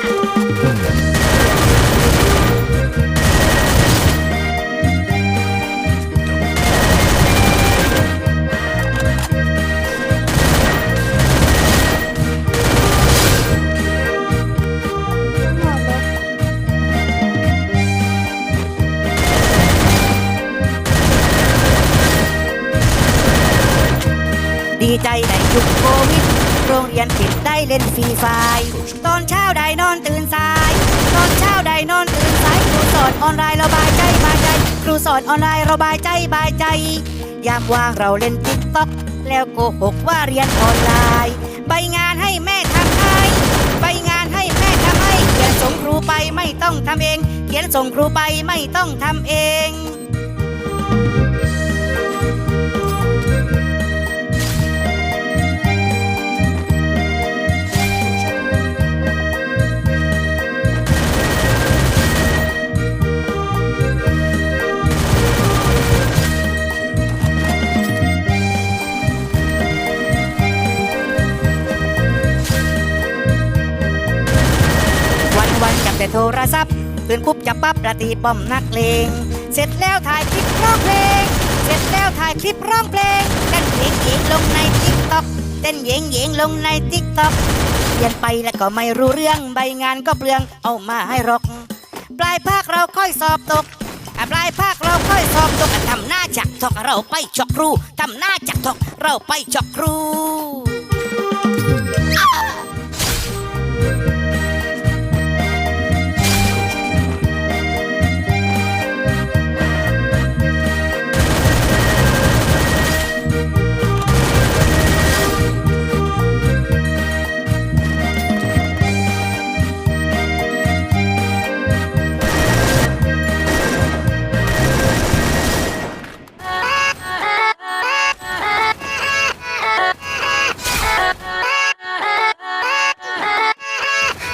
thank you ดีใจในยุคโควิด โรงเรียนปิดได้เล่นฟรีไฟ ตอนเช้าได้นอนตื่นสาย ตอนเช้าได้นอนตื่นสาย ครูสอนออนไลน์ระบายใจบายใจ ครูสอนออนไลน์ระบายใจบายใจ ยามว่างเราเล่นติ๊กต็อกแล้วโกหกว่าเรียนออนไลน์ใบงานให้แม่ทำให้ใบงานให้แม่ทำให้ เขียนส่งครูไปไม่ต้องทำเอง เขียนส่งครูไปไม่ต้องทำเอง โทรศัพท์ตื่นปุ๊บจับปั๊บระตีป้อมนักเลง เสร็จแล้วถ่ายคลิปร้องเพลง เสร็จแล้วถ่ายคลิปร้องเพลงเต้นเยงเยงลงในติ๊กต็อกเต้นเยงเยงลงในติ๊กต็อกเรียนไปแล้วก็ไม่รู้เรื่องใบงานก็เปลืองเอามาให้รก ปลายภาคเราค่อยสอบตกปลายภาคเราค่อยสอบตกทำหน้าจักทอกเราไปจอกครูทำหน้าจักทอกเราไปจอกครู